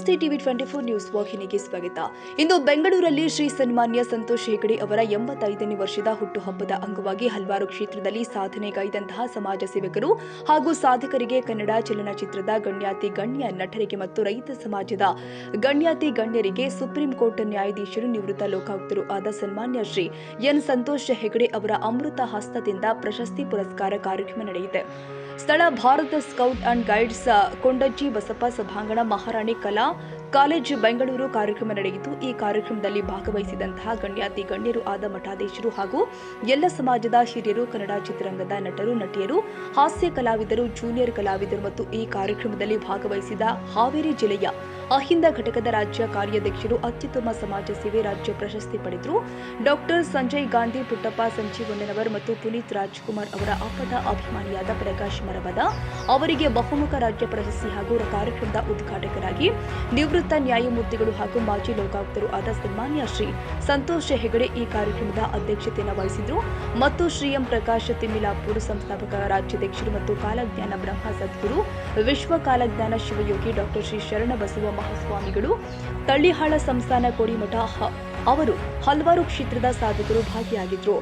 TV twenty four news ವಾಹಿನಿಗೆ ಸ್ವಾಗತ. ಇಂದು ಬೆಂಗಳೂರಲ್ಲಿ ಶ್ರೀ ಸನ್ಮಾನ್ಯ ಸಂತೋಷ್ ಹೆಗಡೆ ಅವರ ಎಂಬತ್ತೈದನೇ ವರ್ಷದ ಹುಟ್ಟುಹಬ್ಬದ ಅಂಗವಾಗಿ ಹಲವಾರು ಕ್ಷೇತ್ರದಲ್ಲಿ ಸಾಧನೆಗೈದಂತಹ ಸಮಾಜ ಸೇವಕರು ಹಾಗೂ ಸಾಧಕರಿಗೆ ಕನ್ನಡ ಚಲನಚಿತ್ರದ ಗಣ್ಯಾತಿ ಗಣ್ಯ ನಟರಿಗೆ ಮತ್ತು ರೈತ ಸಮಾಜದ ಗಣ್ಯಾತಿ ಗಣ್ಯರಿಗೆ ಸುಪ್ರೀಂ ಕೋರ್ಟ್ ನ್ಯಾಯಾಧೀಶರು ನಿವೃತ್ತ ಲೋಕಾಯುಕ್ತರು ಆದ ಸನ್ಮಾನ್ಯ ಶ್ರೀ ಎನ್ ಸಂತೋಷ್ ಹೆಗಡೆ ಅವರ ಅಮೃತ ಹಸ್ತದಿಂದ ಪ್ರಶಸ್ತಿ ಪುರಸ್ಕಾರ ಕಾರ್ಯಕ್ರಮ ನಡೆಯಿತು. ಸ್ಥಳ Bharat scout and guides, Kondajji Basappa ಸಭಾಂಗಣ, ಮಹಾರಾಣಿ ಕಲಾ ಕಾಲೇಜು ಬೆಂಗಳೂರು ಕಾರ್ಯಕ್ರಮ ನಡೆಯಿತು. ಈ ಕಾರ್ಯಕ್ರಮದಲ್ಲಿ ಭಾಗವಹಿಸಿದಂತಹ ಗಣ್ಯಾತಿ, ಗಣ್ಯರು ಆದ ಮಠಾಧೀಶರು ಹಾಗೂ ಎಲ್ಲ ಸಮಾಜದ ಹಿರಿಯರು, ಕನ್ನಡ ಚಿತ್ರರಂಗದ ನಟರು, ನಟಿಯರು, ಹಾಸ್ಯ ಕಲಾವಿದರು, ಜೂನಿಯರ್ ಕಲಾವಿದರು ಮತ್ತು ಈ ಕಾರ್ಯಕ್ರಮದಲ್ಲಿ ಭಾಗವಹಿಸಿದ ಹಾವೇರಿ ಜಿಲ್ಲೆಯ ಅಹಿಂದ ಘಟಕದ ರಾಜ್ಯ ಕಾರ್ಯಾಧ್ಯಕ್ಷರು ಅತ್ಯುತ್ತಮ ಸಮಾಜ ಸೇವೆ ರಾಜ್ಯ ಪ್ರಶಸ್ತಿ ಪಡೆದರು. ಡಾಕ್ಟರ್ ಸಂಜಯ್ ಗಾಂಧಿ ಪುಟ್ಟಪ್ಪ ಸಂಜೀವಣ್ಣನವರ್ ಮತ್ತು ಪುನೀತ್ ರಾಜ್ಕುಮಾರ್ ಅವರ ಅಪ್ಪಟ ಅಭಿಮಾನಿಯಾದ ಪ್ರಕಾಶ್ ಮರವದ ಅವರಿಗೆ ಬಹುಮುಖ ರಾಜ್ಯ ಪ್ರಶಸ್ತಿ ಹಾಗೂ ಕಾರ್ಯಕ್ರಮದ ಉದ್ಘಾಟಕರಾಗಿ ನಿವೃತ್ತ ನ್ಯಾಯಮೂರ್ತಿಗಳು ಹಾಗೂ ಮಾಜಿ ಲೋಕಾಯುಕ್ತರು ಆದ ಸನ್ಮಾನ್ಯ ಶ್ರೀ ಸಂತೋಷ್ ಹೆಗಡೆ ಈ ಕಾರ್ಯಕ್ರಮದ ಅಧ್ಯಕ್ಷತೆಯನ್ನು ವಹಿಸಿದ್ರು. ಮತ್ತು ಶ್ರೀ ಎಂ ಪ್ರಕಾಶ್ ತಿಮ್ಮಿಲಾಪುರ್ ಸಂಸ್ಥಾಪಕ ರಾಜ್ಯಾಧ್ಯಕ್ಷರು ಮತ್ತು ಕಾಲಜ್ಞಾನ ಬ್ರಹ್ಮ ಸದ್ಗುರು, ವಿಶ್ವ ಕಾಲಜ್ಞಾನ ಶಿವಯೋಗಿ ಡಾಕ್ಟರ್ ಶ್ರೀ ಶರಣ ಬಸವ ಮಹಾಸ್ವಾಮಿಗಳು, ತಳ್ಳಿಹಾಳ ಸಂಸ್ಥಾನ ಕೋಡಿಮಠ ಅವರು ಹಲವಾರು ಕ್ಷೇತ್ರದ ಸಾಧಕರು ಭಾಗಿಯಾಗಿದ್ರು.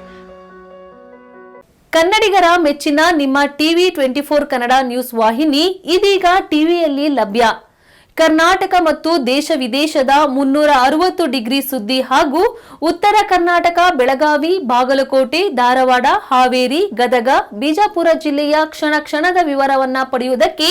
ಕನ್ನಡಿಗರ ಮೆಚ್ಚಿನ ನಿಮ್ಮ TV twenty four Kannada news ವಾಹಿನಿ ಇದೀಗ ಟಿವಿಯಲ್ಲಿ ಲಭ್ಯ. ಕರ್ನಾಟಕ ಮತ್ತು ದೇಶ ವಿದೇಶದ ಮುನ್ನೂರ ಅರವತ್ತು ಡಿಗ್ರಿ ಸುದ್ದಿ ಹಾಗೂ ಉತ್ತರ ಕರ್ನಾಟಕ, ಬೆಳಗಾವಿ, ಬಾಗಲಕೋಟೆ, ಧಾರವಾಡ, ಹಾವೇರಿ, ಗದಗ, ಬಿಜಾಪುರ ಜಿಲ್ಲೆಯ ಕ್ಷಣ ಕ್ಷಣದ ವಿವರವನ್ನ ಪಡೆಯುವುದಕ್ಕೆ